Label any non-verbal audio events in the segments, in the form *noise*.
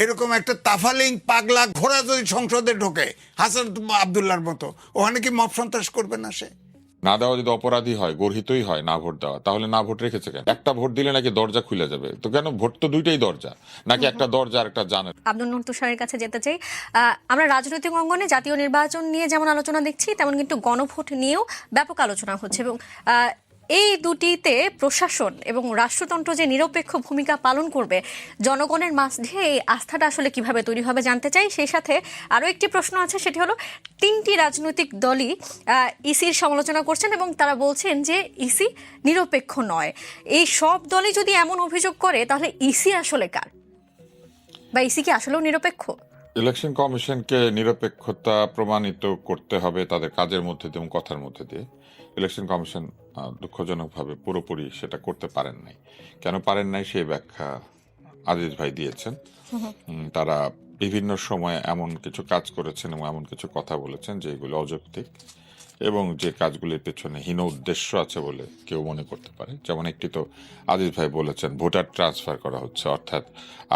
এরকম একটা তাফালিং পাগলা ঘোড়া যদি সংসদে ঢোকে হাসান আবদুল্লাহর মতো। ওখানে কি মব সন্ত্রাস করবে না সে? না দেওয়া যদি অপরাধী হয় গর্হিতই হয় না ভোট দেওয়া তাহলে না ভোট রেখেছে কেন? একটা ভোট দিলে নাকি দরজা খুলে যাবে। তো কেন? ভোট তো দুইটাই দরজা। নাকি একটা দরজা আর একটা জানে আব্দুল নূর তুষারের কাছে যেতে চাই। আমরা রাজনৈতিক অঙ্গনে জাতীয় নির্বাচন নিয়ে যেমন আলোচনা দেখছি তেমন কিন্তু গণভোট নিয়েও ব্যাপক আলোচনা হচ্ছে এবং আহ, এই দুটিতে প্রশাসন এবং রাষ্ট্রতন্ত্র যে নিরপেক্ষ ভূমিকা পালন করবে, জনগণের মাঝে এই আস্থাটা আসলে কীভাবে তৈরি হবে জানতে চাই। সেই সাথে আরও একটি প্রশ্ন আছে, সেটি হলো, তিনটি রাজনৈতিক দলই ইসির সমালোচনা করছেন এবং তারা বলছেন যে ইসি নিরপেক্ষ নয়। এই সব দলই যদি এমন অভিযোগ করে, তাহলে ইসি আসলে কার? বা ইসি কি আসলেও নিরপেক্ষ? ইলেকশন কমিশনকে নিরপেক্ষতা প্রমাণিত করতে হবে তাদের কাজের মধ্যে দিয়ে এবং কথার মধ্যে দিয়ে। ইলেকশন কমিশন দুঃখজনকভাবে পুরোপুরি সেটা করতে পারেন নাই। কেন পারেন নাই সেই ব্যাখ্যা আজিজ ভাই দিয়েছেন। তারা বিভিন্ন সময়ে এমন কিছু কাজ করেছেন এবং এমন কিছু কথা বলেছেন যেগুলো অযৌক্তিক এবং যে কাজগুলির পেছনে হীন উদ্দেশ্য আছে বলে কেউ মনে করতে পারে। যেমন একটি তো আজিজ ভাই বলেছেন, ভোটার ট্রান্সফার করা হচ্ছে। অর্থাৎ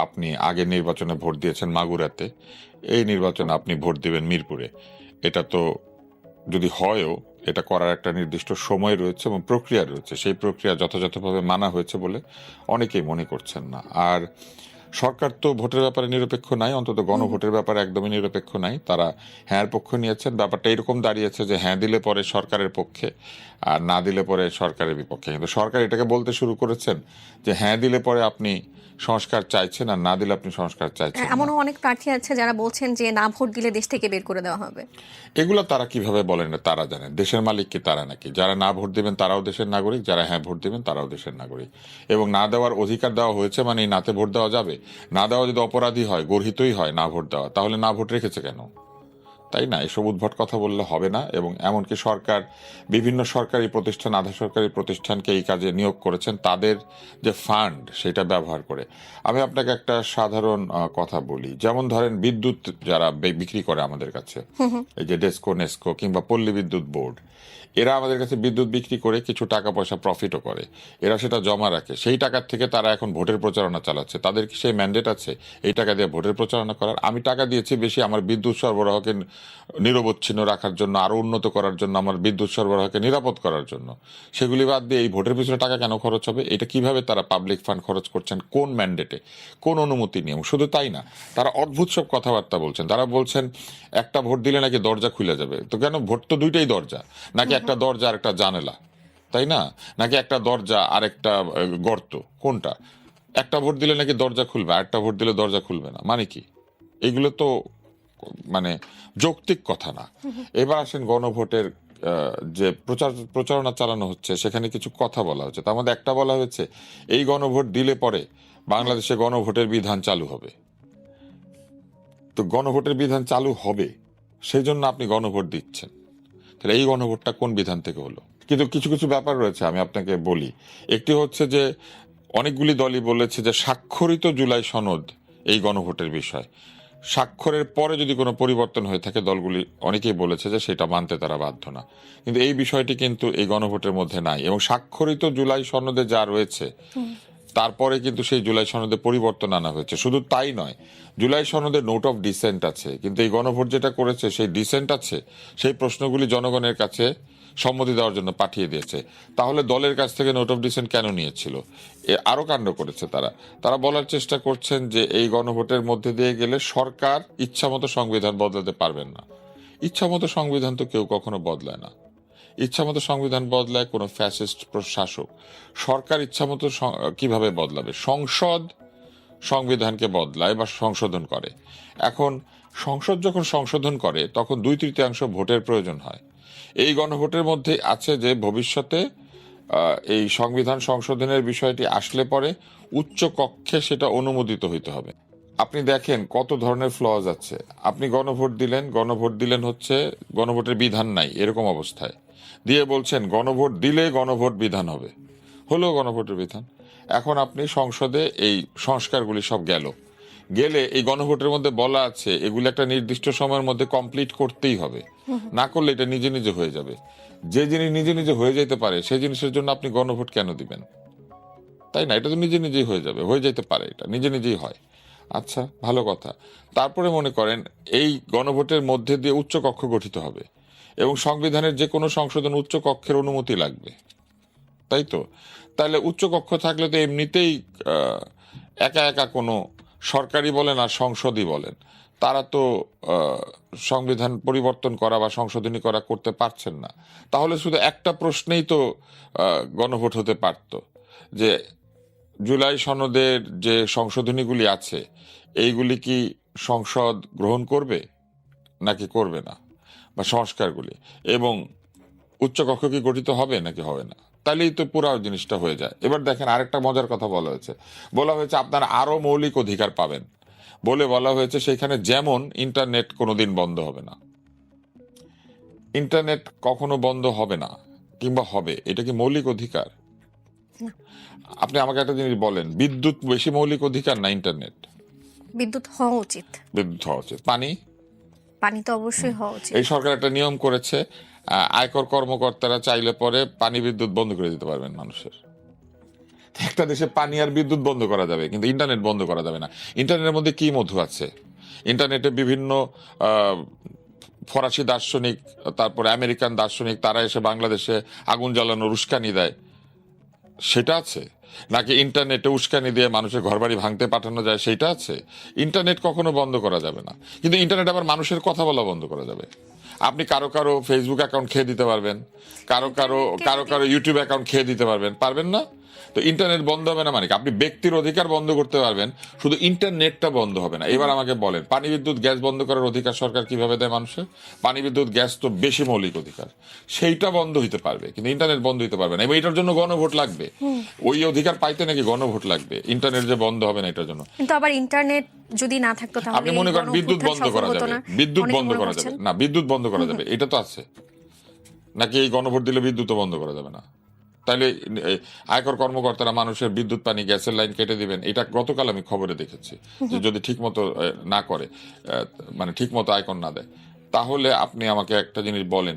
আপনি আগে নির্বাচনে ভোট দিয়েছেন মাগুরাতে, এই নির্বাচনে আপনি ভোট দিবেন মিরপুরে। এটা তো যদি হয়ও এটা করার একটা নির্দিষ্ট সময় রয়েছে এবং প্রক্রিয়া রয়েছে। সেই প্রক্রিয়া যথাযথভাবে মানা হয়েছে বলে অনেকেই মনে করছেন না। আর সরকার তো ভোটের ব্যাপারে নিরপেক্ষ নাই অন্তত গণভোটের ব্যাপারে একদমই নিরপেক্ষ নাই। তারা হ্যাঁ পক্ষ নিয়েছেন। ব্যাপারটা এরকম দাঁড়িয়েছে যে হ্যাঁ দিলে পরে সরকারের পক্ষে আর না দিলে পরে সরকারের বিপক্ষে। কিন্তু সরকার এটাকে বলতে শুরু করেছেন যে হ্যাঁ দিলে পরে আপনি সংস্কার চাইছেন আর না দিলে আপনি সংস্কার চাইছেন এমন এমনও অনেক প্রার্থী আছে যারা বলছেন যে না ভোট দিলে দেশ থেকে বের করে দেওয়া হবে। এগুলো তারা কীভাবে বলেন না তারা জানেন। দেশের মালিক কি তারা নাকি? যারা না ভোট দেবেন তারাও দেশের নাগরিক। যারা হ্যাঁ ভোট দেবেন তারাও দেশের নাগরিক। এবং না দেওয়ার অধিকার দেওয়া হয়েছে মানে এই নাতে ভোট দেওয়া যাবে? না দেওয়া যদি অপরাধী হয় গর্হিতই হয় না ভোট দেওয়া তাহলে না ভোট রেখেছে কেন? তাই না? এসব উদ্ভট কথা বললে হবে না এবং এমনকি সরকার বিভিন্ন সরকারি প্রতিষ্ঠান আধা সরকারি প্রতিষ্ঠানকে এই কাজে নিয়োগ করেছেন তাদের যে ফান্ড সেটা ব্যবহার করে। আমি আপনাকে একটা সাধারণ কথা বলি। যেমন ধরেন বিদ্যুৎ যারা বিক্রি করে আমাদের কাছে এই যে ডেস্কো নেস্কো কিংবা পল্লী বিদ্যুৎ বোর্ড এরা আমাদের কাছে বিদ্যুৎ বিক্রি করে কিছু টাকা পয়সা প্রফিটও করে। এরা সেটা জমা রাখে। সেই টাকার থেকে তারা এখন ভোটের প্রচারণা চালাচ্ছে। তাদের কি সেই ম্যান্ডেট আছে? এই টাকা দিয়ে ভোটের প্রচারণা করার? আমি টাকা দিয়েছি বেশি আমার বিদ্যুৎ সরবরাহকে নিরবচ্ছিন্ন রাখার জন্য আরও উন্নত করার জন্য আমার বিদ্যুৎ সরবরাহকে নিরাপদ করার জন্য। সেগুলি বাদ দিয়ে এই ভোটের পিছনে টাকা কেন খরচ হবে? এটা কীভাবে তারা পাবলিক ফান্ড খরচ করছেন? কোন ম্যান্ডেটে কোন অনুমতি নিয়ে? শুধু তাই না তারা অদ্ভুত সব কথাবার্তা বলছেন। তারা বলছেন একটা ভোট দিলে নাকি দরজা খুলে যাবে। তো কেন? ভোট তো দুইটাই দরজা। নাকি একটা দরজা আর একটা জানেলা? তাই না? নাকি একটা দরজা আর একটা গর্ত? কোনটা? একটা ভোট দিলে নাকি দরজা খুলবে? আর একটা ভোট দিলে দরজা খুলবে না। মানে কি? এগুলো তো মানে যৌক্তিক কথা না। এবার আসেন গণভোটের যে প্রচার, প্রচারণা চালানো হচ্ছে, সেখানে কিছু কথা বলা হচ্ছে। তার মধ্যে একটা বলা হয়েছে, এই গণভোট দিলে পরে বাংলাদেশে গণভোটের বিধান চালু হবে। তো গণভোটের বিধান চালু হবে সেই জন্য আপনি গণভোট দিচ্ছেন। তাহলে এই গণভোটটা কোন বিধান থেকে হলো? কিন্তু কিছু কিছু ব্যাপার রয়েছে, আমি আপনাকে বলি। একটি হচ্ছে যে, অনেকগুলি দলই বলেছে যে স্বাক্ষরিত জুলাই সনদ এই গণভোটের বিষয়। স্বাক্ষরের পরে যদি কোনো পরিবর্তন হয়ে থাকে, দলগুলি অনেকেই বলেছে যে সেটা মানতে তারা বাধ্য না। কিন্তু এই বিষয়টি কিন্তু এই গণভোটের মধ্যে নাই। এবং স্বাক্ষরিত জুলাই সনদে যা রয়েছে, তারপরে কিন্তু সেই জুলাই সনদে পরিবর্তন আনা হয়েছে। শুধু তাই নয়, জুলাই সনদে নোট অফ ডিসেন্ট আছে। কিন্তু এই গণভোট যেটা করেছে, সেই ডিসেন্ট আছে। সেই প্রশ্নগুলি জনগণের কাছে সম্মতি দেওয়ার জন্য পাঠিয়ে দিয়েছে। তাহলে দলের কাছ থেকে নোট অফ ডিসেন্ট কেন নিয়েছিল? এ আরও কাণ্ড করেছে তারা। তারা বলার চেষ্টা করছেন যে এই গণভোটের মধ্যে দিয়ে গেলে সরকার ইচ্ছামতো সংবিধান বদলাতে পারবেন না। ইচ্ছামতো সংবিধান তো কেউ কখনো বদলায় না। ইচ্ছামতো সংবিধান বদলায় কোনো ফ্যাসিস্ট প্রশাসক। সরকার ইচ্ছামতো কীভাবে বদলাবে? সংসদ সংবিধানকে বদলায় বা সংশোধন করে। এখন সংসদ যখন সংশোধন করে, তখন দুই তৃতীয়াংশ ভোটের প্রয়োজন হয়। এই গণভোটের মধ্যে আছে যে ভবিষ্যতে এই সংবিধান সংশোধনের বিষয়টি আসলে পরে উচ্চ কক্ষে সেটা অনুমোদিত হইতে হবে। আপনি দেখেন কত ধরনের ফ্লজ আছে। আপনি গণভোট দিলেন গণভোট দিলেন হচ্ছে গণভোটের বিধান নাই, এরকম অবস্থায়। দিয়ে বলছেন, গণভোট দিলে গণভোট বিধান হবে। হলো গণভোটের বিধান। এখন আপনি সংসদে এই সংস্কারগুলি সব গেল। গেলে এই গণভোটের মধ্যে বলা আছে এগুলো একটা নির্দিষ্ট সময়ের মধ্যে কমপ্লিট করতেই হবে। না করলে এটা নিজে নিজে হয়ে যাবে। যে জিনিস নিজে নিজে হয়ে যেতে পারে সেই জিনিসের জন্য আপনি গণভোট কেন দিবেন? তাই না? এটা তো নিজে নিজেই হয়ে যাবে হয়ে যেতে পারে এটা নিজে নিজেই হয়। আচ্ছা ভালো কথা। তারপরে মনে করেন এই গণভোটের মধ্যে দিয়ে উচ্চ কক্ষ গঠিত হবে এবং সংবিধানের যে কোনো সংশোধন উচ্চ কক্ষের অনুমতি লাগবে। তাই তো? তাহলে উচ্চ কক্ষ থাকলে তো এমনিতেই একা একা কোনো সরকারি বলেন আর সংসদই বলেন, তারা তো সংবিধান পরিবর্তন করা বা সংশোধনী করা করতে পারছেন না। তাহলে শুধু একটা প্রশ্নেই তো গণভোট হতে পারত, যে জুলাই সনদের যে সংশোধনীগুলি আছে, এইগুলি কি সংসদ গ্রহণ করবে নাকি করবে না? বা সংস্কারগুলি? এবং উচ্চকক্ষ কি গঠিত হবে নাকি হবে না? তাহলেই তো পুরো জিনিসটা হয়ে যায়। এবার দেখেন আরেকটা মজার কথা বলা হয়েছে। বলা হয়েছে আপনারা আরও মৌলিক অধিকার পাবেন। বলে বলা হয়েছে সেখানে যেমন ইন্টারনেট কোনোদিন বন্ধ হবে না। ইন্টারনেট কখনো বন্ধ হবে না কিংবা হবে। এটা কি মৌলিক অধিকার? আপনি আমাকে একটা জিনিস বলেন বিদ্যুৎ বেশি মৌলিক অধিকার না ইন্টারনেট? বিদ্যুৎ হওয়া উচিত। বিদ্যুৎ হওয়া উচিত। পানি? পানি তো অবশ্যই হওয়া উচিত। এই সরকার একটা নিয়ম করেছে আয়কর কর্মকর্তারা চাইলে পরে পানি বিদ্যুৎ বন্ধ করে দিতে পারবেন মানুষের। একটা দেশে পানি আর বিদ্যুৎ বন্ধ করা যাবে, কিন্তু ইন্টারনেট বন্ধ করা যাবে না। ইন্টারনেটের মধ্যে কি মধু আছে? ইন্টারনেটে বিভিন্ন ফরাসি দার্শনিক, তারপরে আমেরিকান দার্শনিক, তারা এসে বাংলাদেশে আগুন জ্বালানোর উস্কানি দেয়। সেটা আছে? নাকি ইন্টারনেটে উস্কানি দিয়ে মানুষের ঘরবাড়ি ভাঙতে পাঠানো যায়, সেটা আছে? ইন্টারনেট কখনো বন্ধ করা যাবে না। কিন্তু ইন্টারনেট আবার মানুষের কথা বলা বন্ধ করা যাবে। আপনি কারও কারও ফেসবুক অ্যাকাউন্ট খেয়ে দিতে পারবেন। কারও কারও কারও কারও ইউটিউব অ্যাকাউন্ট খেয়ে দিতে পারবেন। পারবেন না? তো ইন্টারনেট বন্ধ হবে না মানে আপনি ব্যক্তির অধিকার বন্ধ করতে পারবেন শুধু ইন্টারনেটটা বন্ধ হবে না। এবার আমাকে বলেন পানি বিদ্যুৎ গ্যাস বন্ধ করার অধিকার সরকার কীভাবে দেয় মানুষের? পানি বিদ্যুৎ গ্যাস তো বেশি মৌলিক অধিকার। সেইটা বন্ধ হইতে পারবে কিন্তু ইন্টারনেট বন্ধ হইতে পারবে না। এবং এটার জন্য গণভোট লাগবে। ওই অধিকার পাইতে নাকি গণভোট লাগবে? ইন্টারনেট যে বন্ধ হবে না এটার জন্য। কিন্তু আবার ইন্টারনেট যদি না থাকতো তাহলে আপনি মনে করেন বিদ্যুৎ বন্ধ করা যাবে। বিদ্যুৎ বন্ধ করা যাবে। না বিদ্যুৎ বন্ধ করা যাবে। এটা তো আছে। নাকি এই গণভোট দিলে বিদ্যুৎ বন্ধ করা যাবে না? তাহলে আয়কর কর্মকর্তারা মানুষের বিদ্যুৎ পানি গ্যাসের লাইন কেটে দিবেন। এটা গতকাল আমি খবরে দেখেছি যে যদি ঠিক মতো না করে মানে ঠিক মতো আয়কর না দেয় তাহলে আপনি আমাকে একটা জিনিস বলেন।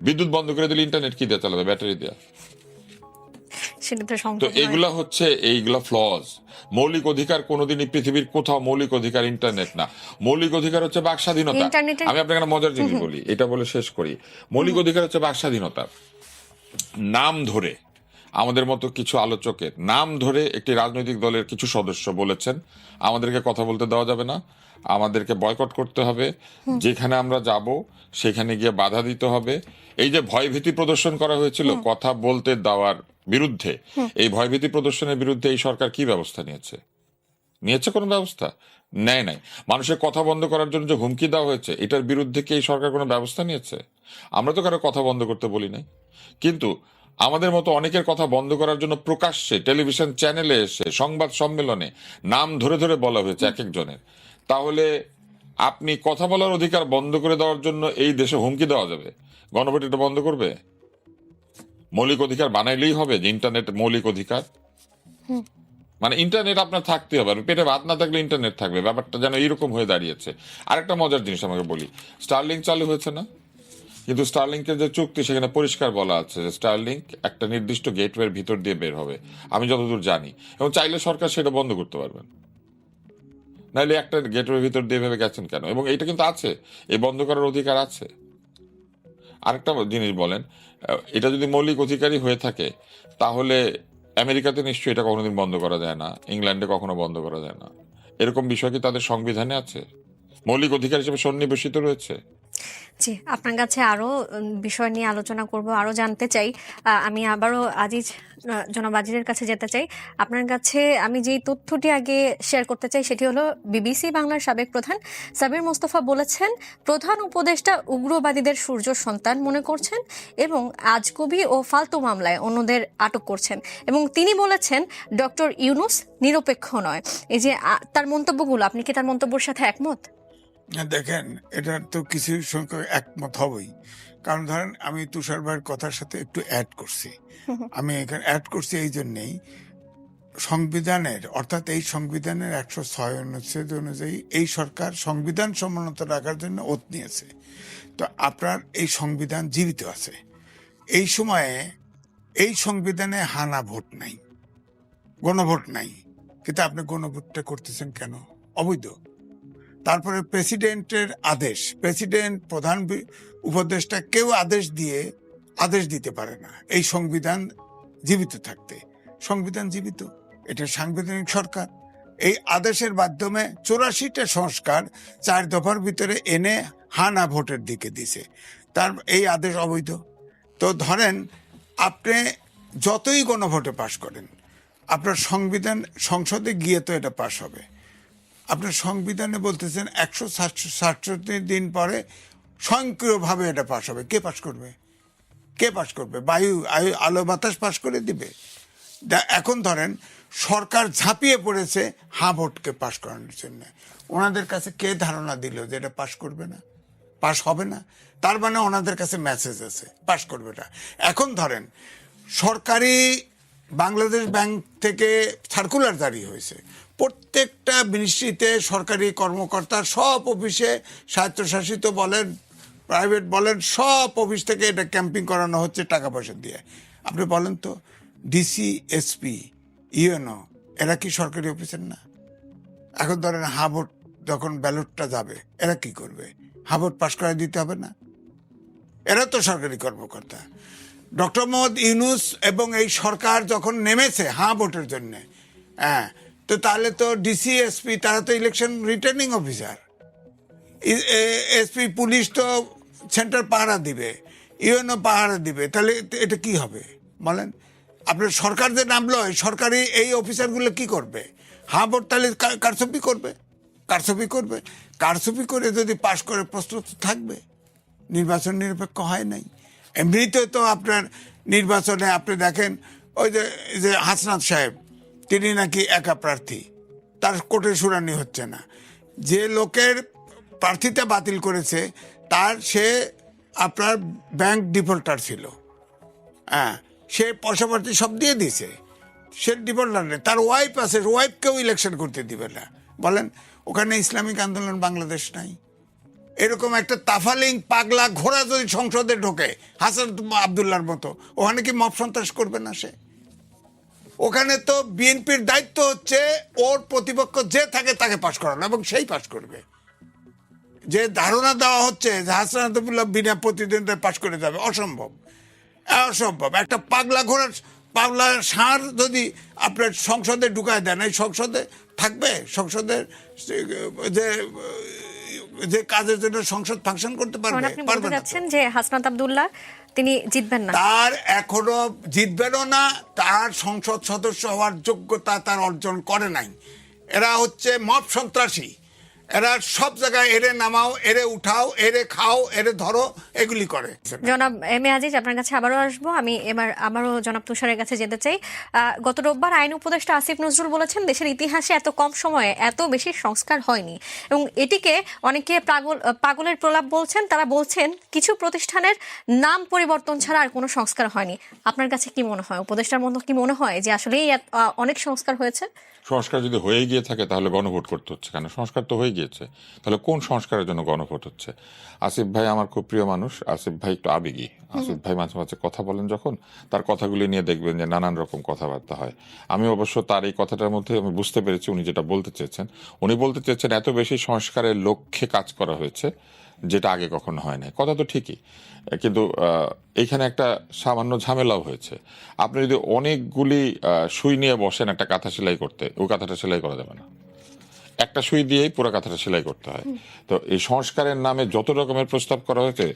বিদ্যুৎ বন্ধ করে দিলে ইন্টারনেট কি দিয়ে চালাবে? ব্যাটারি দেওয়া তো। এইগুলা হচ্ছে এইগুলা ফ্লজ মৌলিক অধিকার কোনোদিনই পৃথিবীর কোথাও মৌলিক অধিকার ইন্টারনেট না। মৌলিক অধিকার হচ্ছে বাক স্বাধীনতা আমি আপনাকে মজার জিনিস বলি এটা বলে শেষ করি। মৌলিক অধিকার হচ্ছে বাক স্বাধীনতা নাম ধরে। আমাদের মতো কিছু আলোচকের নাম ধরে একটি রাজনৈতিক দলের কিছু সদস্য বলেছেন। আমাদেরকে কথা বলতে দেওয়া যাবে না। আমাদেরকে বয়কট করতে হবে। যেখানে আমরা যাব সেখানে গিয়ে বাধা দিতে হবে। এই যে ভয়ভীতি প্রদর্শন করা হয়েছিল কথা বলতে দেওয়ার বিরুদ্ধে এই ভয়ভীতি প্রদর্শনের বিরুদ্ধে এই সরকার কি ব্যবস্থা নিয়েছে? নিয়েছে কোনো ব্যবস্থা? নেয় নাই। মানুষের কথা বন্ধ করার জন্য যে হুমকি দেওয়া হয়েছে এটার বিরুদ্ধে কি এই সরকার কোনো ব্যবস্থা নিয়েছে? আমরা তো কারও কথা বন্ধ করতে বলি নাই। কিন্তু আমাদের মতো অনেকের কথা বন্ধ করার জন্য প্রকাশ্যে টেলিভিশন চ্যানেলে এসে সংবাদ সম্মেলনে নাম ধরে ধরে বলা হয়েছে এক একজনের তাহলে আপনি কথা বলার অধিকার বন্ধ করে দেওয়ার জন্য এই দেশে হুমকি দেওয়া যাবে? গণভোট এটা বন্ধ করবে? মৌলিক অধিকার বানাইলেই হবে যে ইন্টারনেট মৌলিক অধিকার। মানে ইন্টারনেট আপনার থাকতে হবে আর পেটে ভাত না থাকলে ইন্টারনেট থাকবে। ব্যাপারটা যেন এইরকম হয়ে দাঁড়িয়েছে। আরেকটা মজার জিনিস আমাকে বলি স্টারলিংক চালু হয়েছে না? কিন্তু স্টারলিংকের যে চুক্তি সেখানে পরিষ্কার বলা আছে যে স্টারলিংক একটা নির্দিষ্ট গেটওয়ের ভিতর দিয়ে বের হবে। আমি যতদূর জানি। এবং চাইলে সরকার সেটা বন্ধ করতে পারবেন। নাইলে একটা গেটওয়ের ভিতর দিয়ে ভেবে গেছেন কেন? এবং এটা কিন্তু আছে। এই বন্ধ করার অধিকার আছে। আরেকটা জিনিস বলেন এটা যদি মৌলিক অধিকারই হয়ে থাকে, তাহলে আমেরিকাতে নিশ্চয়ই এটা কোনোদিন বন্ধ করা যায় না। ইংল্যান্ডে কখনো বন্ধ করা যায় না। এরকম বিষয় কি তাদের সংবিধানে আছে? মৌলিক অধিকার হিসেবে সন্নিবেশিত রয়েছে। জি, আপনার কাছে আরও বিষয় নিয়ে আলোচনা করব, আরও জানতে চাই। আমি আবারও আজিজ জনাব কাছে যেতে চাই। আপনার কাছে আমি যেই তথ্যটি আগে শেয়ার করতে চাই, সেটি হলো বিবিসি বাংলার সাবেক প্রধান সাবির মোস্তফা বলেছেন, প্রধান উপদেষ্টা উগ্রবাদীদের সূর্য সন্তান মনে করছেন এবং আজকবি ও ফালতু মামলায় অন্যদের আটক করছেন। এবং তিনি বলেছেন, ডক্টর ইউনুস নিরপেক্ষ নয়। এই যে তার মন্তব্যগুলো, আপনি কি তার মন্তব্যের সাথে একমত? দেখেন এটার তো কিছু সংখ্যক একমত হবেই। কারণ ধরেন আমি তুষার ভাইয়ের কথার সাথে একটু অ্যাড করছি। *laughs* আমি এখানে অ্যাড করছি এই জন্যেই সংবিধানের অর্থাৎ এই সংবিধানের একশো ছয় অনুচ্ছেদ অনুযায়ী এই সরকার সংবিধান সমুন্নত রাখার জন্য ওত নিয়েছে। তো আপনার এই সংবিধান জীবিত আছে। এই সময়ে এই সংবিধানে হানা ভোট নাই গণভোট নাই। কিন্তু আপনি গণভোটটা করতেছেন কেন? অবৈধ। তারপরে প্রেসিডেন্টের আদেশ। প্রেসিডেন্ট, প্রধান উপদেষ্টা কেউ আদেশ দিয়ে আদেশ দিতে পারে না। এই সংবিধান জীবিত থাকতে। সংবিধান জীবিত। এটা সাংবিধানিক সরকার। এই আদেশের মাধ্যমে চৌরাশিটা সংস্কার চার দফার ভিতরে এনে হানা ভোটের দিকে দিছে। তার, এই আদেশ অবৈধ। তো ধরেন, আপনি যতই গণভোটে পাশ করেন, আপনার সংবিধান সংসদে গিয়ে তো এটা পাশ হবে। আপনার সংবিধানে বলতেছেন একশো সাতষট্টি দিন পরে স্বয়ংক্রিয়ভাবে এটা পাশ হবে। কে পাশ করবে? কে পাশ করবে? বায়ু, আয়ু, আলো, বাতাস পাশ করে দিবে? এখন ধরেন সরকার ঝাঁপিয়ে পড়েছে হা ভোটকে পাশ করানোর জন্য। ওনাদের কাছে কে ধারণা দিল যে এটা পাশ করবে না? পাশ হবে না? তার মানে ওনাদের কাছে মেসেজ আছে, পাশ করবে না। এখন ধরেন সরকারি বাংলাদেশ ব্যাংক থেকে সার্কুলার জারি হয়েছে। প্রত্যেকটা মিনিস্ট্রিতে সরকারি কর্মকর্তার সব অফিসে স্বায়ত্তশাসিত বলেন প্রাইভেট বলেন, সব অফিস থেকে এটা ক্যাম্পিং করানো হচ্ছে টাকা পয়সা দিয়ে। আপনি বলেন তো ডিসি এসপি ইউএনও, এরা কি সরকারি অফিসের না? এখন ধরেন হাবট যখন ব্যালটটা যাবে, এরা কি করবে? হাবট পাশ করে দিতে হবে না? এরা তো সরকারি কর্মকর্তা। ডক্টর মোহাম্মদ ইউনুস এবং এই সরকার যখন নেমেছে ভোটের জন্য হ্যাঁ তো তাহলে তো ডিসি এসপি তারা তো election returning officer SP police তো সেন্টার পাহারা দিবে ইউএনও পাহারা দিবে, তাহলে এটা কি হবে? বলেন, আপনার সরকার যে নামলো সরকারি এই অফিসারগুলো কি করবে? হ্যাঁ ভোট তাহলে কা- কারচুপি করবে? কারচুপি করবে? কারচুপি করে যদি পাশ করে প্রস্তুত থাকবে? নির্বাচন নিরপেক্ষ হয় নাই। এমনিতে তো আপনার নির্বাচনে আপনি দেখেন, ওই যে হাসনাত সাহেব তিনি নাকি একা প্রার্থী। তার কোর্টে শুনানি হচ্ছে না। যে লোকের প্রার্থিতা বাতিল করেছে, তার সে আপনার ব্যাংক ডিফল্টার ছিল। হ্যাঁ সে পয়সা পাতি সব দিয়ে দিছে সে ডিফল্টার নেই। তার ওয়াইফ আছে ওয়াইফকেও ইলেকশন করতে দিবে না। বলেন, ওখানে ইসলামিক আন্দোলন বাংলাদেশ নাই। এরকম একটা তাফালিং, পাগলা ঘোড়া যদি সংসদে ঢোকে হাসান আবদুল্লার মতো। ওখানে কি মব সন্ত্রাস করবে না সে? ওখানে তো বিএনপির দায়িত্ব হচ্ছে ওর প্রতিপক্ষ যে থাকে তাকে পাশ করানো এবং সেই পাশ করবে। যে ধারণা দেওয়া হচ্ছে যে হাসান বিনা প্রতিদ্বন্দ্বিতায় পাশ করে যাবে অসম্ভব। অসম্ভব। একটা পাগলা ঘোড়া পাগলা ষাঁড় যদি আপনার সংসদে ঢুকায় দেন এই সংসদে থাকবে? সংসদের যে যে কাজের জন্য সংসদ ফাংশন করতে পারবে? আপনি বলতে যে হাসনাত আব্দুল্লাহ তিনি জিতবেন না। তার এখনও জিতবেনও না, তার সংসদ সদস্য হওয়ার যোগ্যতা তার অর্জন করে নাই। এরা হচ্ছে মব সন্ত্রাসী। এরা সব জায়গায় এরে নামাও এরে উঠাও এরে খাও এরে ধরো এগুলি করে। জনাব এম এ আজিজ আপনার কাছে আবারও আসব। আমি এবার আবারও জনাব তুষারের কাছে যেতে চাই। গত রোববার আইন উপদেষ্টা আসিফ নজরুল বলেছেন দেশের ইতিহাসে এত কম সময়ে এত বেশি সংস্কার হয়নি। এবং এটিকে অনেকে পাগল পাগলের প্রলাপ বলছেন তারা বলছেন কিছু প্রতিষ্ঠানের নাম পরিবর্তন ছাড়া আর কোনো সংস্কার হয়নি। আপনার কাছে কি মনে হয়? উপদেষ্টার মতো কি মনে হয় যে আসলেই অনেক সংস্কার হয়েছে? সংস্কার যদি হয়ে গিয়ে থাকে তাহলে গণভোট করতে হচ্ছে কেন? সংস্কার তো হয়ে গিয়েছে। তাহলে কোন সংস্কারের জন্য গণভোট হচ্ছে? আসিফ ভাই আমার খুব প্রিয় মানুষ। আসিফ ভাই একটু আবেগী। আসিফ ভাই মাঝে মাঝে কথা বলেন যখন তার কথাগুলি নিয়ে দেখবেন যে নানান রকম কথাবার্তা হয়। আমি অবশ্য তার এই কথাটার মধ্যে আমি বুঝতে পেরেছি উনি যেটা বলতে চেয়েছেন। উনি বলতে চেয়েছেন এত বেশি সংস্কারের লক্ষ্যে কাজ করা হয়েছে যেটা আগে কখনো হয় নাই। কথা তো ঠিকই। কিন্তু আহ, এইখানে একটা সামান্য ঝামেলাও হয়েছে। আপনি যদি অনেকগুলি সুই নিয়ে বসেন একটা কাঁথা সেলাই করতে ওই কাঁথাটা সেলাই করা যাবে না। একটা সুই দিয়েই পুরো কাঁথাটা সেলাই করতে হয়। তো এই সংস্কারের নামে যত রকমের প্রস্তাব করা হয়েছে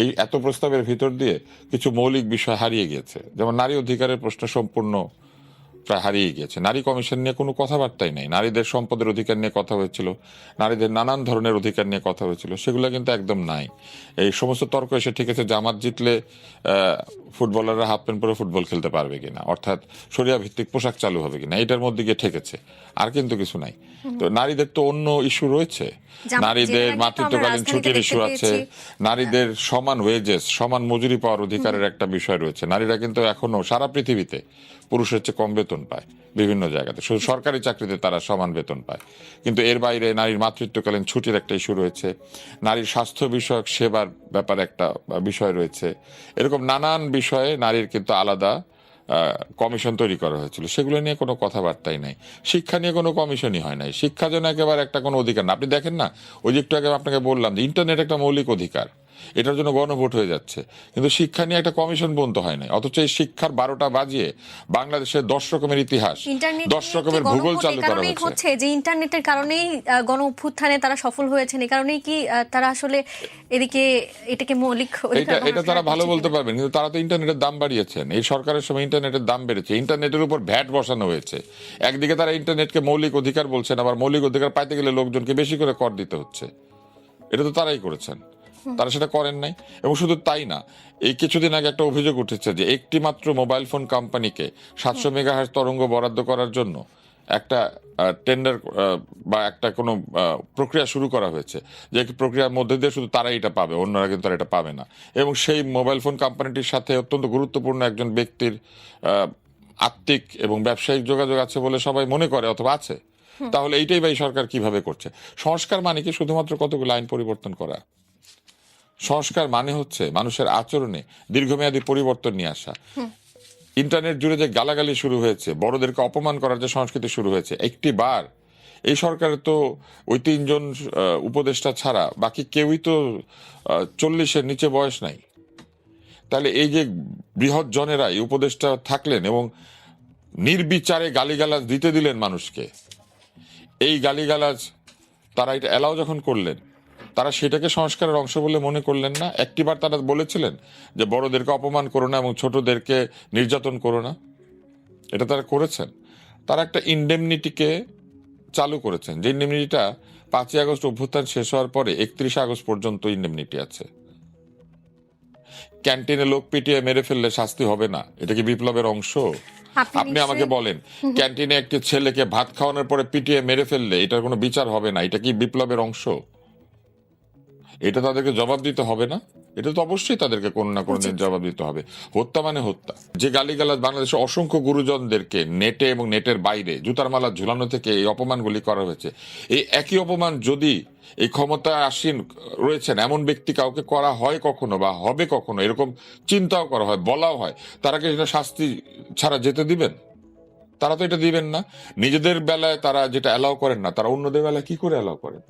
এই এত প্রস্তাবের ভিতর দিয়ে কিছু মৌলিক বিষয় হারিয়ে গিয়েছে। যেমন নারী অধিকারের প্রশ্ন সম্পূর্ণ প্রায় হারিয়ে গিয়েছে। নারী কমিশন নিয়ে কোনো কথাবার্তাই নেই। নারীদের সম্পদের অধিকার নিয়ে কথা হয়েছিল। নারীদের নানান ধরনের অধিকার নিয়ে কথা হয়েছিল। সেগুলো কিন্তু একদম নাই। এই সমস্ত তর্ক এসে ঠিক আছে জামাত জিতলে আহ, ফুটবলাররা হাফ প্যান্ট পরে ফুটবল খেলতে পারবে কিনা? অর্থাৎ সরিয়া ভিত্তিক পোশাক চালু হবে কিনা? এটার মধ্যে গিয়ে ঠেকেছে। আর কিন্তু কিছু নাই। তো নারীদের তো অন্য ইস্যু রয়েছে। নারীদের মাতৃত্বকালীন ছুটির ইস্যু আছে। নারীদের সমান ওয়েজেস সমান মজুরি পাওয়ার অধিকারের একটা বিষয় রয়েছে। নারীরা কিন্তু এখনও সারা পৃথিবীতে পুরুষের চেয়ে কম বেতন পায় বিভিন্ন জায়গাতে। শুধু সরকারি চাকরিতে তারা সমান বেতন পায়। কিন্তু এর বাইরে নারীর মাতৃত্বকালীন ছুটির একটা ইস্যু রয়েছে। নারীর স্বাস্থ্য বিষয়ক সেবার ব্যাপারে একটা বিষয় রয়েছে। এরকম নানান বিষয়ে নারীর কিন্তু আলাদা কমিশন তৈরি করা হয়েছিল। সেগুলো নিয়ে কোনো কথাবার্তাই নাই। শিক্ষা নিয়ে কোনো কমিশনই হয় নাই। শিক্ষা যেন একেবারে একটা কোনো অধিকার না। আপনি দেখেন না, ওই যে একটু আগে আপনাকে বললাম যে, ইন্টারনেট একটা মৌলিক অধিকার। এটার জন্য গণভোট হয়ে যাচ্ছে। কিন্তু শিক্ষা নিয়ে একটা কমিশন বন্ধ হয় নাই। অথচ এই শিক্ষার বারোটা বাজিয়ে বাংলাদেশের দশ রকমের ইতিহাস দশ রকমের ভূগোল চালু করা হচ্ছে। যে ইন্টারনেটের কারণেই গণ অভ্যুত্থানে তারা সফল হয়েছেন। এই কারণেই কি তারা আসলে এদিকে এটাকে মৌলিক এটা এটা তারা ভালো বলতে পারবেন কিন্তু তারা তো ইন্টারনেটের দাম বাড়িয়েছেন। এই সরকারের সময় ইন্টারনেটের দাম বেড়েছে। ইন্টারনেটের উপর ভ্যাট বসানো হয়েছে। একদিকে তারা ইন্টারনেটকে মৌলিক অধিকার বলছেন আবার মৌলিক অধিকার পাইতে গেলে লোকজনকে বেশি করে কর দিতে হচ্ছে। এটা তো তারাই করেছেন। তারা সেটা করেন নাই। এবং শুধু তাই না এই কিছুদিন আগে একটা অভিযোগ উঠেছে যে একটি মাত্র মোবাইল ফোন কোম্পানিকে সাতশো মেগাহার্জ তরঙ্গ বরাদ্দ করার জন্য একটা টেন্ডার বা একটা কোনো প্রক্রিয়া শুরু করা হয়েছে। যে প্রক্রিয়ার মধ্যে দিয়ে শুধু তারাই এটা পাবে অন্যরা কিন্তু তারা এটা পাবে না। এবং সেই মোবাইল ফোন কোম্পানিটির সাথে অত্যন্ত গুরুত্বপূর্ণ একজন ব্যক্তির আত্মিক এবং ব্যবসায়িক যোগাযোগ আছে বলে সবাই মনে করে অথবা আছে। তাহলে এইটাই বা এই সরকার কীভাবে করছে? সংস্কার মানে কি শুধুমাত্র কতগুলো আইন পরিবর্তন করা? সংস্কার মানে হচ্ছে মানুষের আচরণে দীর্ঘমেয়াদী পরিবর্তন নিয়ে আসা। ইন্টারনেট জুড়ে যে গালাগালি শুরু হয়েছে, বড়দেরকে অপমান করার যে সংস্কৃতি শুরু হয়েছে একটি বার এই সরকারের তো ওই তিনজন উপদেষ্টা ছাড়া বাকি কেউই তো চল্লিশের নিচে বয়স নাই। তাহলে এই যে বৃহৎ জনেরা এই উপদেষ্টা থাকলেন এবং নির্বিচারে গালিগালাজ দিতে দিলেন মানুষকে, এই গালিগালাজ তারা এটা এলাও যখন করলেন তারা সেটাকে সংস্কারের অংশ বলে মনে করলেন না। একটিবার তারা বলেছিলেন যে বড়দেরকে অপমান করো না এবং ছোটদেরকে নির্যাতন করো না। এটা তারা করেছেন। তারা একটা ইন্ডেমনিটিকে চালু করেছেন যে ইন্ডেমনিটিটা পাঁচই আগস্ট অভ্যুত্থান শেষ হওয়ার পরে একত্রিশে আগস্ট পর্যন্ত ইন্ডেমনিটি আছে। ক্যান্টিনে লোক পিটিয়ে মেরে ফেললে শাস্তি হবে না। এটা কি বিপ্লবের অংশ? আপনি আপনি আমাকে বলেন ক্যান্টিনে একটি ছেলেকে ভাত খাওয়ানোর পরে পিটিয়ে মেরে ফেললে এটার কোনো বিচার হবে না। এটা কি বিপ্লবের অংশ? এটা তাদেরকে জবাব দিতে হবে না? এটা তো অবশ্যই তাদেরকে কোনো না কোনো দিন জবাব দিতে হবে। হত্যা মানে হত্যা। যে গালিগালাজ বাংলাদেশের অসংখ্য গুরুজনদেরকে নেটে এবং নেটের বাইরে জুতার মালা ঝুলানো থেকে এই অপমানগুলি করা হয়েছে এই একই অপমান যদি এই ক্ষমতায় আসীন রয়েছেন এমন ব্যক্তি কাউকে করা হয় কখনো বা হবে কখনো এরকম চিন্তাও করা হয় বলাও হয় তারা কি সেটা শাস্তি ছাড়া যেতে দিবেন? তারা তো এটা দিবেন না। নিজেদের বেলায় তারা যেটা অ্যালাউ করেন না তারা অন্যদের বেলায় কি করে অ্যালাউ করেন?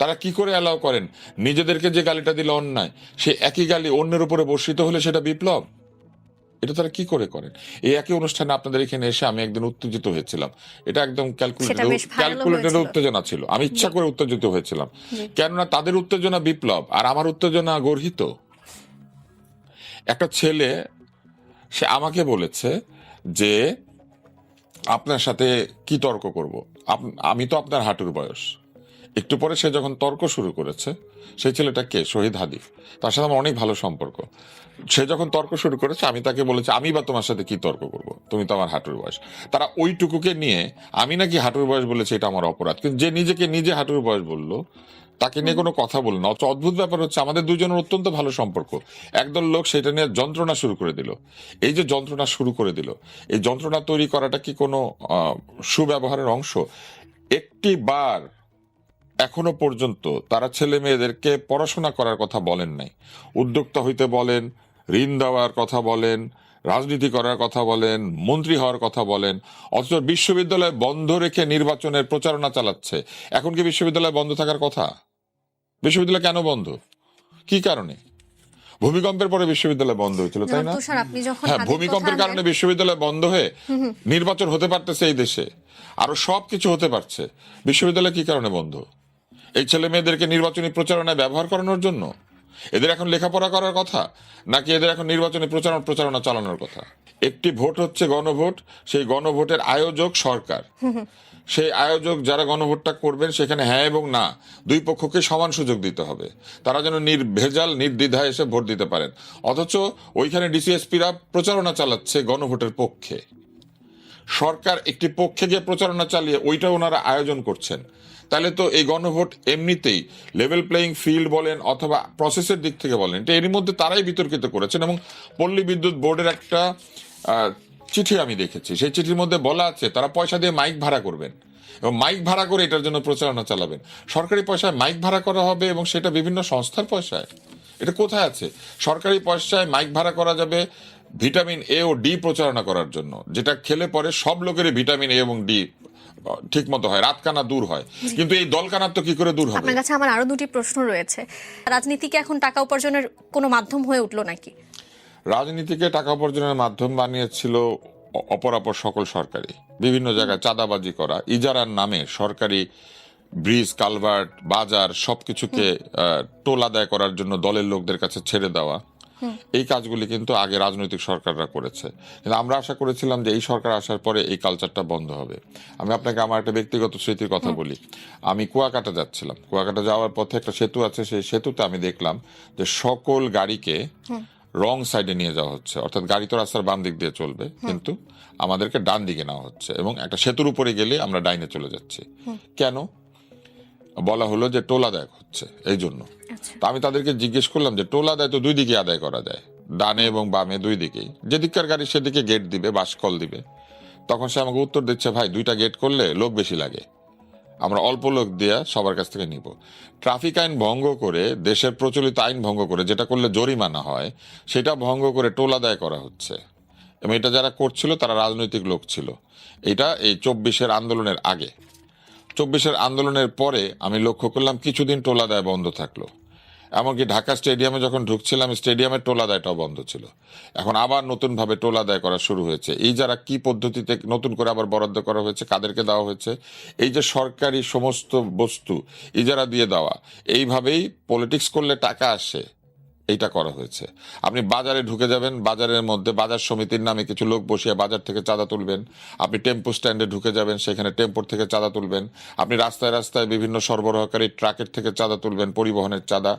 তারা কি করে অ্যালাউ করেন? নিজেদেরকে যে গালিটা দিল অন্যায় সে একই গালি অন্যের উপরে বর্ষিত হলে সেটা বিপ্লব? এটা তারা কি করে করেন? এই একই অনুষ্ঠানে আপনাদের এখানে এসে আমি একদিন উত্তেজিত হয়েছিলাম। এটা একদম বেশ ক্যালকুলেটেড উত্তেজনা ছিল। আমি ইচ্ছা করে উত্তেজিত হয়েছিলাম। কেননা তাদের উত্তেজনা বিপ্লব আর আমার উত্তেজনা গর্হিত। একটা ছেলে সে আমাকে বলেছে যে আপনার সাথে কি তর্ক করব? আমি তো আপনার হাঁটুর বয়স। একটু পরে সে যখন তর্ক শুরু করেছে, সেই ছেলেটা কে? শহীদ হাদি। তার সাথে আমার অনেক ভালো সম্পর্ক। সে যখন তর্ক শুরু করেছে, আমি তাকে বলেছি, আমি বা তোমার সাথে কি তর্ক করব? তুমি তো আমার হাঁটুর বয়স। তারা ওইটুকুকে নিয়ে, আমি নাকি হাঁটুর বয়স বলেছি, এটা আমার অপরাধ। কিন্তু যে নিজেকে নিজে হাঁটুর বয়স বলল, তাকে নিয়ে কোনো কথা বলল না। অথচ অদ্ভুত ব্যাপার হচ্ছে, আমাদের দুজনের অত্যন্ত ভালো সম্পর্ক। একদল লোক সেটা নিয়ে যন্ত্রণা শুরু করে দিল। এই যে যন্ত্রণা শুরু করে দিল, এই যন্ত্রণা তৈরি করাটা কি কোনো সুব্যবহারের অংশ? একটি বার এখনও পর্যন্ত তারা ছেলে মেয়েদেরকে পড়াশোনা করার কথা বলেন নাই। উদ্যোক্তা হইতে বলেন ঋণ দেওয়ার কথা বলেন রাজনীতি করার কথা বলেন মন্ত্রী হওয়ার কথা বলেন অথচ বিশ্ববিদ্যালয় বন্ধ রেখে নির্বাচনের প্রচারণা চালাচ্ছে। এখন কি বিশ্ববিদ্যালয় বন্ধ থাকার কথা? বিশ্ববিদ্যালয় কেন বন্ধ? কি কারণে? ভূমিকম্পের পরে বিশ্ববিদ্যালয় বন্ধ হয়েছিল তাই না? হ্যাঁ ভূমিকম্পের কারণে বিশ্ববিদ্যালয় বন্ধ হয়ে নির্বাচন হতে পারতেছে এই দেশে। আরও সব কিছু হতে পারছে। বিশ্ববিদ্যালয় কি কারণে বন্ধ? এই ছেলে মেয়েদেরকে নির্বাচনী প্রচারণায় ব্যবহার করানোর জন্য? এদের এখন লেখাপড়া করার কথা? নাকি এদের এখন নির্বাচনী প্রচারণা প্রচারণা চালানোর কথা? একটি ভোট হচ্ছে গণভোট, সেই গণভোটের আয়োজক সরকার। সেই আয়োজক যারা গণভোটটা করবেন, সেখানে হ্যাঁ এবং না, দুই পক্ষকে সমান সুযোগ দিতে হবে। তারা যেন নির্ভেজাল, নির্দ্বিধায় এসে ভোট দিতে পারেন। অথচ ওইখানে ডিসিএসপিরা প্রচারণা চালাচ্ছে গণভোটের পক্ষে। সরকার একটি পক্ষে গিয়ে প্রচারণা চালিয়ে ওইটা ওনারা আয়োজন করছেন। তাহলে তো এই গণভোট এমনিতেই লেভেল প্লেয়িং ফিল্ড বলেন অথবা প্রসেসের দিক থেকে বলেন, এটা এরই মধ্যে তারাই বিতর্কিত করেছেন এবং পল্লী বিদ্যুৎ বোর্ডের একটা চিঠি আমি দেখেছি। সেই চিঠির মধ্যে বলা আছে, তারা পয়সা দিয়ে মাইক ভাড়া করবেন এবং মাইক ভাড়া করে এটার জন্য প্রচারণা চালাবেন। সরকারি পয়সায় মাইক ভাড়া করা হবে এবং সেটা বিভিন্ন সংস্থার পয়সায়? এটা কোথায় আছে? সরকারি পয়সায় মাইক ভাড়া করা যাবে ভিটামিন এ ও ডি প্রচারণা করার জন্য, যেটা খেলে পরে সব লোকেরই ভিটামিন এ এবং ডি ঠিক মতো হয়। রাতকানা দূর হয়। কিন্তু এই দলকানার তো কি করে দূর হবে? আপনার কাছে আমার আরও দুটি প্রশ্ন রয়েছে। রাজনীতিকে এখন টাকা উপার্জনের কোনো মাধ্যম হয়ে উঠল নাকি? রাজনীতিকে টাকা উপার্জনের মাধ্যম বানিয়েছিল অপরাপর সকল সরকারি বিভিন্ন জায়গায় চাঁদাবাজি করা ইজারার নামে সরকারি ব্রিজ কালভার্ট বাজার সবকিছুকে টোল আদায় করার জন্য দলের লোকদের কাছে ছেড়ে দেওয়া এই কাজগুলি কিন্তু আগে রাজনৈতিক সরকাররা করেছে। কিন্তু আমরা আশা করেছিলাম যে এই সরকার আসার পরে এই কালচারটা বন্ধ হবে। আমি আপনাকে আমার একটা ব্যক্তিগত স্মৃতির কথা বলি। আমি কুয়াকাটা যাচ্ছিলাম। কুয়াকাটা যাওয়ার পথে একটা সেতু আছে সেই সেতুতে আমি দেখলাম যে সকল গাড়িকে রং সাইডে নিয়ে যাওয়া হচ্ছে। অর্থাৎ গাড়ি তো রাস্তার বাম দিক দিয়ে চলবে কিন্তু আমাদেরকে ডান দিকে নেওয়া হচ্ছে এবং একটা সেতুর উপরে গেলে আমরা ডাইনে চলে যাচ্ছি। কেন? বলা হলো যে টোল আদায় হচ্ছে এই জন্য। তো আমি তাদেরকে জিজ্ঞেস করলাম যে, টোল আদায় তো দুই দিকে আদায় করা যায়। ডানে এবং বামে দুই দিকেই। যেদিককার গাড়ি সেদিকে গেট দিবে, বাসকল দিবে। তখন সে আমাকে উত্তর দিচ্ছে, ভাই, দুইটা গেট করলে লোক বেশি লাগে। আমরা অল্প লোক দিয়ে সবার কাছ থেকে নিব। ট্রাফিক আইন ভঙ্গ করে, দেশের প্রচলিত আইন ভঙ্গ করে, যেটা করলে জরিমানা হয়, সেটা ভঙ্গ করে টোল আদায় করা হচ্ছে। এবং এটা যারা করছিল, তারা রাজনৈতিক লোক ছিল। এটা এই চব্বিশের আন্দোলনের আগে। চব্বিশের আন্দোলনের পরে আমি লক্ষ্য করলাম, কিছুদিন টোলা দায় বন্ধ থাকল। এমনকি ঢাকা স্টেডিয়ামে যখন ঢুকছিলাম স্টেডিয়ামের টোলা দায়টাও বন্ধ ছিল। এখন আবার নতুনভাবে টোলা দায় করা শুরু হয়েছে। এই যারা কি পদ্ধতিতে নতুন করে আবার বরাদ্দ করা হয়েছে, কাদেরকে দেওয়া হয়েছে? এই যে সরকারি সমস্ত বস্তু, ইজারা দিয়ে দেওয়া, এইভাবেই পলিটিক্স করলে টাকা আসে। এইটা করা হয়েছে। আপনি বাজারে ঢুকে যাবেন, বাজারের মধ্যে বাজার সমিতির নামে কিছু লোক বসিয়ে বাজার থেকে চাঁদা তুলবেন। আপনি টেম্পো স্ট্যান্ডে ঢুকে যাবেন, সেখানে টেম্পোর থেকে চাঁদা তুলবেন। আপনি রাস্তায় রাস্তায় বিভিন্ন সরবরাহকারী ট্রাকের থেকে চাঁদা তুলবেন, পরিবহনের চাঁদা।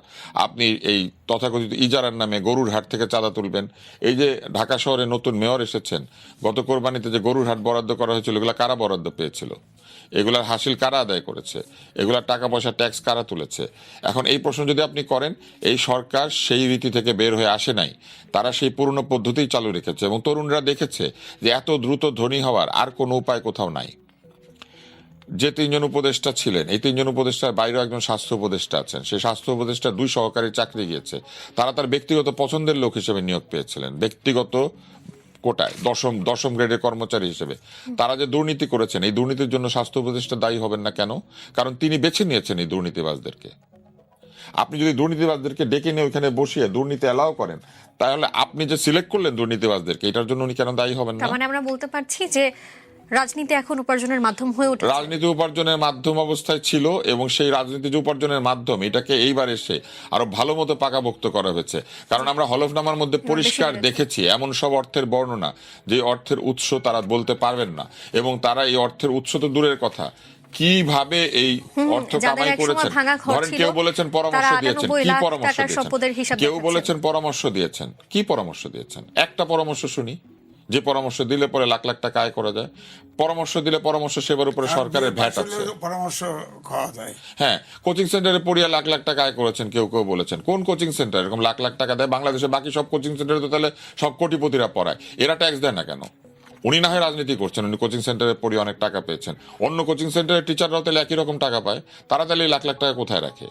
আপনি এই তথাকথিত ইজারার নামে গরুর হাট থেকে চাঁদা তুলবেন। এই যে ঢাকা শহরে নতুন মেয়র এসেছেন, গত কোরবানিতে যে গরুর হাট বরাদ্দ করা হয়েছিল, এগুলো কারা বরাদ্দ পেয়েছিল? এগুলার হাসিল কারা আদায় করেছে? এগুলার টাকা পয়সা ট্যাক্স কারা তুলেছে? এখন এই প্রশ্ন যদি আপনি করেন, এই সরকার সেই রীতি থেকে বের হয়ে আসে নাই। তারা সেই পুরনো পদ্ধতিই চালু রেখেছে এবং তরুণরা দেখেছে যে এত দ্রুত ধনী হওয়ার আর কোনো উপায় কোথাও নাই। যে তিনজন উপদেষ্টা ছিলেন, এই তিনজন উপদেষ্টার বাইরেও একজন স্বাস্থ্য উপদেষ্টা আছেন। সেই স্বাস্থ্য উপদেষ্টা দুই সহকারী চাকরি গিয়েছে। তারা তার ব্যক্তিগত পছন্দের লোক হিসেবে নিয়োগ পেয়েছিলেন। ব্যক্তিগত কোটায়, দশম দশম গ্রেডের কর্মচারী হিসেবে। তারা যে দুর্নীতি করেছেন, এই দুর্নীতির জন্য স্বাস্থ্য উপদেষ্টা দায়ী হবেন না কেন? কারণ তিনি বেছে নিয়েছেন এই দুর্নীতিবাজদেরকে। আপনি যদি দুর্নীতিবাজদেরকে ডেকে নিয়ে ওইখানে বসিয়ে দুর্নীতি এলাও করেন, তাহলে আপনি যে সিলেক্ট করলেন দুর্নীতিবাজদেরকে, এটার জন্য উনি কেন দায়ী হবেন না? মানে আমরা বলতে পারছি যে রাজনীতি এখন উপার্জনের মাধ্যম হয়ে উঠেছে। রাজনীতি উপার্জনের মাধ্যম অবস্থায় ছিল এবং সেই রাজনীতি যে উপার্জনের মাধ্যম এটাকে এইবার এসে আরও ভালো মতো পাকাভুক্ত করা হয়েছে। কারণ আমরা হলফনামার মধ্যে পরিষ্কার দেখেছি এমন সব অর্থের বর্ণনা যে অর্থের উৎস তারা বলতে পারবেন না। এবং তারা এই অর্থের উৎস তো দূরের কথা। কীভাবে এই অর্থ কামাই করেছেন? ধরেন কেউ বলেছেন পরামর্শ দিয়েছেন। কি পরামর্শ দিয়েছেন? কেউ বলেছেন পরামর্শ দিয়েছেন। কি পরামর্শ দিয়েছেন? একটা পরামর্শ শুনি। যে পরামর্শ দিলে পরে লাখ লাখ টাকা আয় করা যায়। পরামর্শ দিলে পরামর্শ সেবার উপরে সরকারের ভ্যাট আছে। পরামর্শ খাওয়া যায়। হ্যাঁ কোচিং সেন্টারে পড়িয়া লাখ লাখ টাকা আয় করেছেন কেউ কেউ বলেছেন। কোন কোচিং সেন্টার? এরকম লাখ লাখ টাকা দেয়। বাংলাদেশে বাকি সব কোচিং সেন্টারে তো তাহলে সব কোটিপতিরা পড়ায়। এরা ট্যাক্স দেয় না কেন? উনি না হয় রাজনীতি করছেন উনি কোচিং সেন্টারে পড়িয়ে অনেক টাকা পেয়েছেন। অন্য কোচিং সেন্টারের টিচাররাও তাহলে একই রকম টাকা পায়। তারা তাহলে লাখ লাখ টাকা কোথায় রাখে?